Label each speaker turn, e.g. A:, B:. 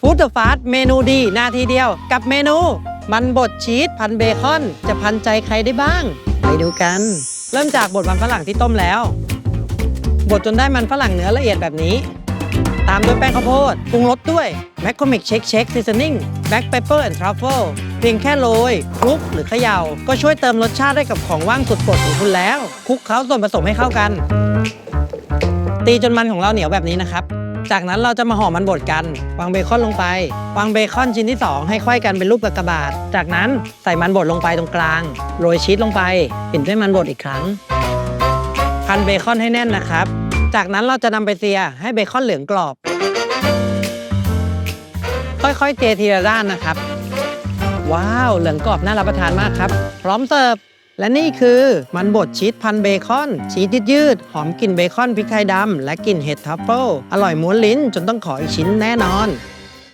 A: ฟู้ดเดอะฟาสเมนูดีนาทีเดียว กับเมนู มันบดชีสพันเบคอน จะพันใจใครได้บ้าง ไปดูกัน เริ่มจากบดมันฝรั่งที่ต้มแล้ว บดจนได้มันฝรั่งเนื้อละเอียดแบบนี้ ตามด้วยแป้งข้าวโพดปรุงรสด้วยแมคโคมิกเชคเชคซีซันนิ่งแบล็กเปเปอร์แอนด์ทรัฟเฟิลเพียงแค่โรยคลุกหรือเขย่า ก็ช่วยเติมรสชาติให้กับของว่างสุดโปรดของคุณแล้วคลุกเคล้าส่วนผสมให้เข้ากัน ตีจนมันของเราเหนียวแบบนี้นะครับ จากนั้นเราจะมาห่อมันบดกัน วางเบคอนลงไป วางเบคอนชิ้นที่ 2 ให้ค่อยกันเป็นรูปกากบาท จากนั้นใส่มันบดลงไปตรงกลาง โรยชีสลงไปปิดด้วยมันบดอีกครั้ง พันเบคอนให้แน่นนะครับ จากนั้นเราจะนำไปเซียให้เบคอนเหลืองกรอบ ค่อยๆเททีละด้านนะครับ ว้าว เหลืองกรอบน่ารับประทานมากครับ พร้อมเสิร์ฟ และนี่คือมันบดชีสพันเบคอน ชีสยืดๆหอมกลิ่นเบคอนพริกไทยดำและกลิ่นเห็ดทัฟเฟิลอร่อยม้วนลิ้นจนต้องขออีกชิ้นแน่นอน